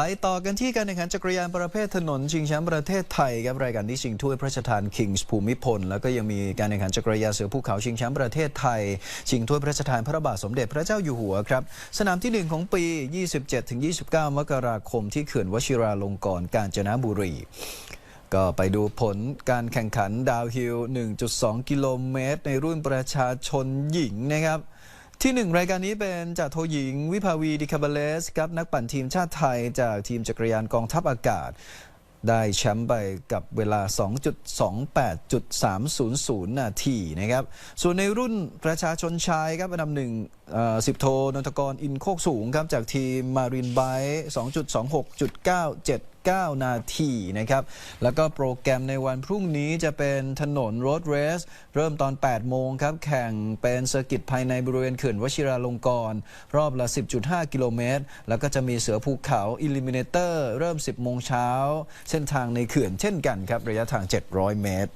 ไปต่อกันที่การแข่งขันจักรยานประเภทถนนชิงแชมป์ประเทศไทยครับรายการที่ชิงถ้วยพระราชทานคิงส์ภูมิพล แล้วก็ยังมีการแข่งขันจักรยานเสือภูเขาชิงแชมป์ประเทศไทย ชิงถ้วยพระราชทานพระบาทสมเด็จพระเจ้าอยู่หัวครับสนามที่ 1 ของปี 27-29 มกราคมที่เขื่อนวชิราลงกรณ์กาญจนบุรีก็ไปดูผลการแข่งขันดาวฮิล 1.2 กิโลเมตร ในรุ่นประชาชนหญิงนะครับ ที่หนึ่งรายการนี้เป็นจ่าโทหญิง วิภาวีดิคาบาเลสครับนักปั่นทีมชาติไทย จากทีมจักรยานกองทัพอากาศ ได้แชมป์ไปกับเวลา 2.28.300 นาทีนะครับ ส่วนในรุ่นประชาชนชายครับอันดับหนึ่งสิบโทนนทกรอินโคกสูงครับจากทีมมารินไบ2.26.97 9 นาทีนะครับ แล้วก็โปรแกรมในวันพรุ่งนี้จะเป็นถนนรถเรส เริ่มตอน 8 โมงครับ แข่งเป็นเซอร์กิตภายในบริเวณเขื่อนวชิราลงกรณ์รอบละ 10.5 กิโลเมตร แล้วก็จะมีเสือภูเขาอิลิมิเนเตอร์ เริ่ม 10 โมงเช้า เส้นทางในเขื่อนเช่นกันครับ ระยะทาง 700 เมตร